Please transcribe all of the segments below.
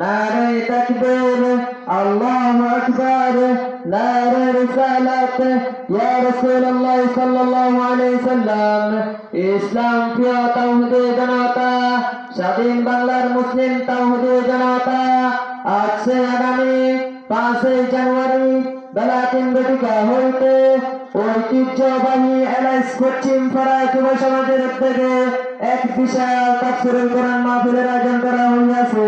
নারে তাকবীর, আল্লাহু আকবার নারে রিসালাত। ইয়া রাসূলুল্লাহ সাল্লাল্লাহু আলাইহি সাল্লাম, ইসলাম প্রিয় তাওহীদে জনতা, স্বাধীন বাংলার মুসলিম তাওহীদে জনতা আজকে আগামী পাঁচই জানুয়ারি বেলা তিন ঘটিকা হইতে ঐতিহ্যবাহী এলাইস পশ্চিম পাড়া যুব সমাজের উদ্যোগে এক বিশাল তাফসিরুল কোরআন মাহফিলের আয়োজন করা হইয়াছে।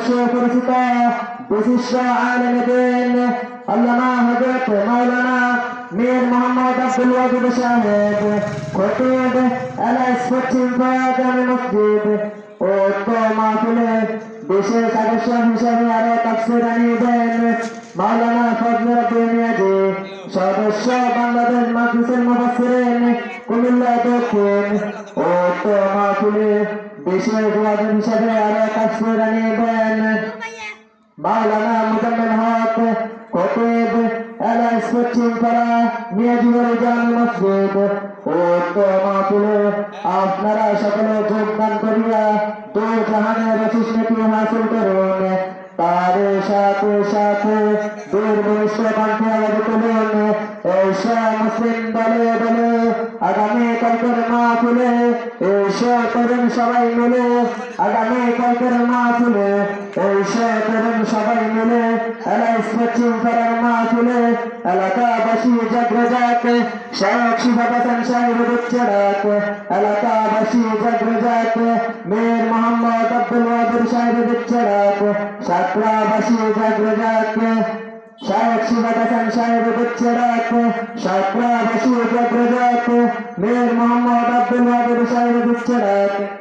আমার সুপরিচিত বিশিষ্ট আলেমদিন আল্লামা হযরত মাওলানা মীর মোহাম্মদ আব্দুল ওয়াদুদ সাহেব, খতিব এলাইস পশ্চিম জামে মসজিদ ও তো মাহফিলে বিশেষ আকর্ষণ হিসেবে আরও তাফসির নিবেন মাওলানা ফজল রব্বি মিয়াজি। সদস্য বাংলাদেশ মাদ্রাসার মুফাসসিরিন কুমিল্লা দক্ষিণ ও তো মাহফিলে বিশেষ ওয়াজিব হিসেবে আরও কাজ তাফসির নিবেন মাওলানা মুজাম্মেল হক খতিব এলাইস পশ্চিম পাড়া মিয়াজুয়ারি জামি মসজিদ। ও তো মাহফিলে আপনারা সকলে যোগদান করিয়া দু জাহানের বৈশিষ্ট্যটি হাসিল করুন। তার সাথে সাথে দূর ভবিষ্য কণ্ঠে আওয়াজ তুলুন। এইসব মুসলিম দলে দলে আগামী কালকের মাহফিলে এইসব তরুণ সবাই মিলে আগামী কালকের মাহফিলে এইসব তরুণ সবাই মিলে এলাইস পশ্চিম পাড়ার মাহফিলে এলাকাবাসী জাগ্রজাত শেখ শিফাত হাসান সাহেব উচ্চারাত এলাকাবাসী জাগ্রজাত মীর মোহাম্মদ আব্দুল ওয়াদুর সাহেব উচ্চারাত সাতরাবাসী জাগ্রজাত শেখ শিফাত হাসান সাহেব উচ্চারাত সাতরাবাসী জাগ্রজাত মীর মোহাম্মদ আব্দুল ওয়াদুর সাহেব উচ্চারাত